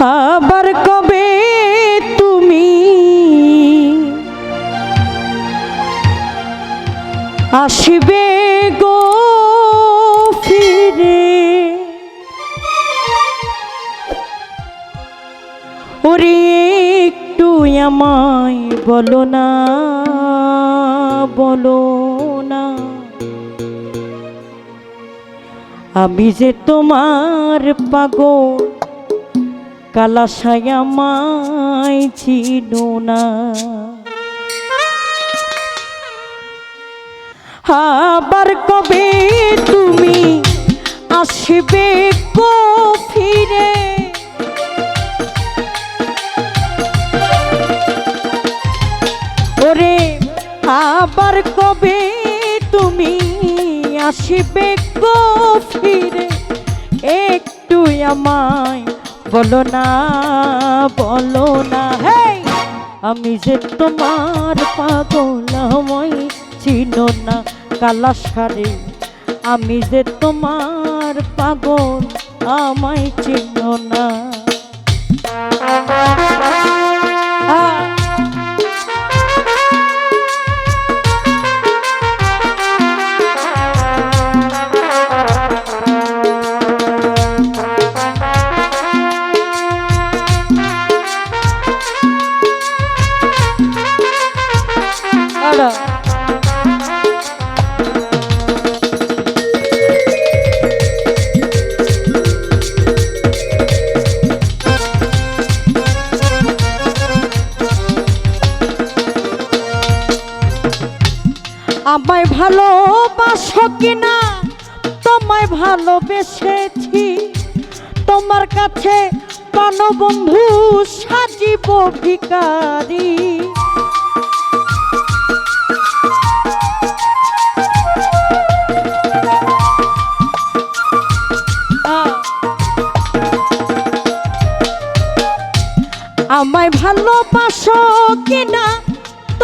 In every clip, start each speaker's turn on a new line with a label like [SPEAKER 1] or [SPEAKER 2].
[SPEAKER 1] আবার কবে তুমি? আসবে গো ফিরে। ওরে একটু আমায় বলো না বলো না। আমি যে তোমার পাগল কালাসায় আমায় চিনো না। আবার কবে তুমি আসবে গো ফিরে? ওরে, আবার কবে তুমি আসবে গো ফিরে? একটু আমায় বলো না বলো না। হে আমি যে তোমার পাগল, আমায় চিনো না কালা সারে আমি যে তোমার পাগল, আমায় চিনো না। আমায় ভালোবাসো কিনা? তোমায় ভালোবেসেছি। তোমার কাছে প্রাণবন্ধু সাজিব ভিকারি আমায় ভালোবাসো কিনা?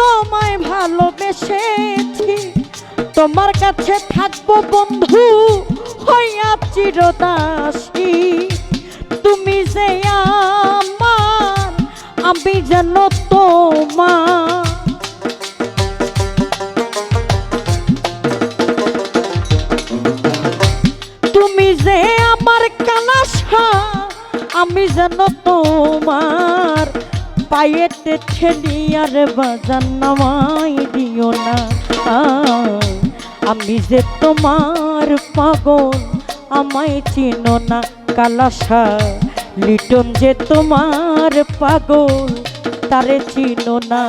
[SPEAKER 1] তোমায় ভালোবেসেছি। তোমার কাছে থাকব বন্ধু হইয়া চিরদাসী। তুমি যে আমার আমি যেন তোমার পায়েতে আর বাজান নামাই দিও না। আমি যে তোমার পাগল, আমায় চিনো না কালাসা। লিটন যে তোমার পাগল, তারে চিনো না।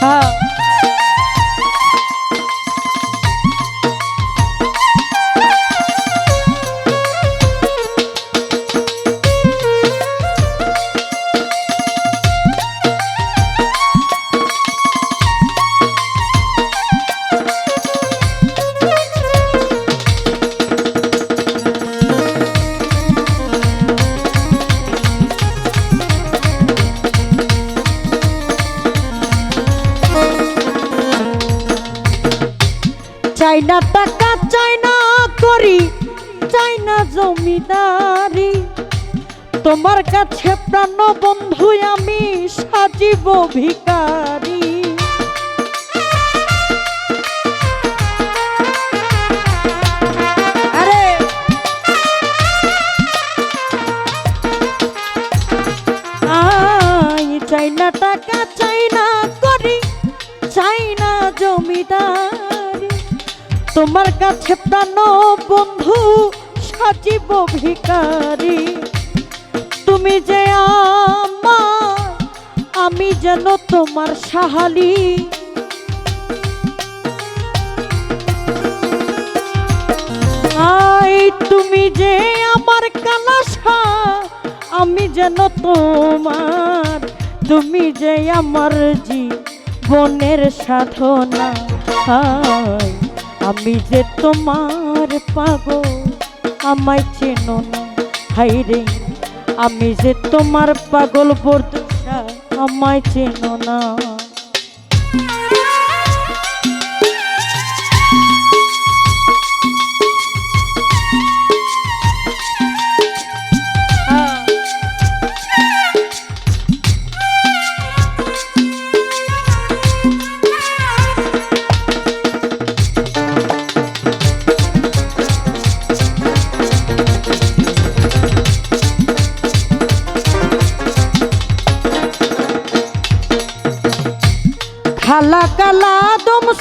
[SPEAKER 1] হ্যাঁ। না টাকা চাই না করি চাই না জমিদারি। তোমার কাছে প্রাণ বন্ধু, আমি সাজিব ভিকারি আরে! আই চাই না টাকা চাই না করি চাই জমিদারি। তোমার কাছে প্রাণ বন্ধু, সাজিব ভিকারি তুমি যে আমার আমি যেন তোমার সাহালি। আই, তুমি যে আমার কালাসা আমি যেন তোমার, তুমি যে আমার জীবনের সাধনা। আই। আমি যে তোমার পাগল, আমায় চেনো না হাই রে। আমি যে তোমার পাগল বর্দুষা আমায় চেনো না।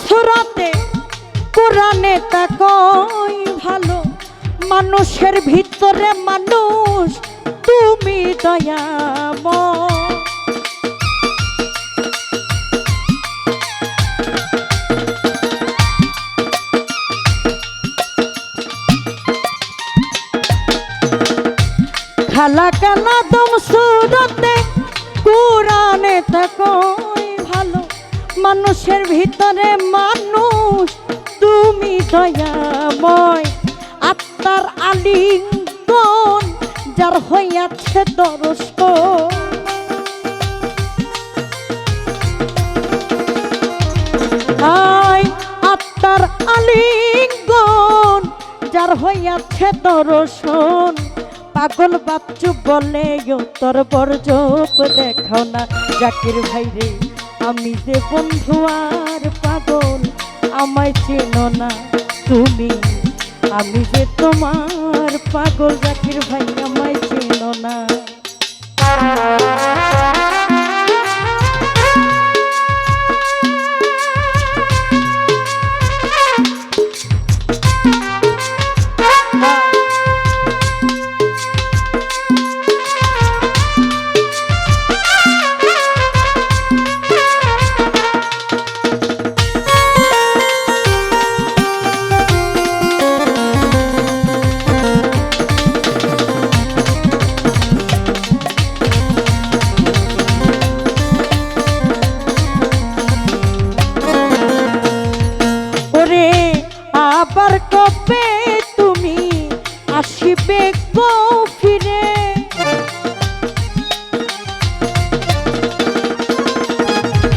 [SPEAKER 1] সুরাতে কোরআনে তা কই ভালো? মানুষের ভিতরে মানুষ, তুমি দয়াময়। খালা কালা দম সুরতে কোরআনে থাকই ভালো মানুষের ভিতরে মানুষ, তুমি দয়াময়। আত্মার আলিঙ্গন, যার হইয়াছে দর্শন আয় আত্মার আলিঙ্গন, যার হইয়াছে দর্শন পাগল বাচ্চু বলে "ও তোর বরজপ দেখাও না, জাকির ভাই রে আমি যে বন্ধু আর পাগল, আমায় চেনো না তুমি। আমি যে তোমার পাগল রাখির ভাই, আমায় চেনো না।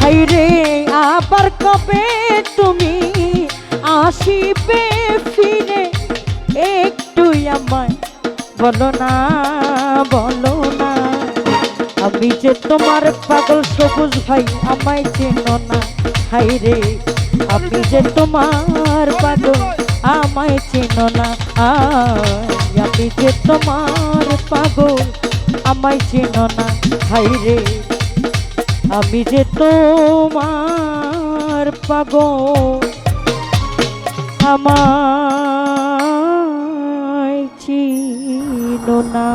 [SPEAKER 1] হাইরে, আবার কবে তুমি আসিবে ফিরে? একটু আমায় বলো না বলো না। আমি যে তোমার পাগল সবুজ ভাই, আমায় চেনো না। হাইরে, আমি যে তোমার পাগল, আমায় চেনো না। আমি যে তোমার পাগল, আমায় চেনো না। হাইরে আমি যে তোমার পাব আমায় চিনো না।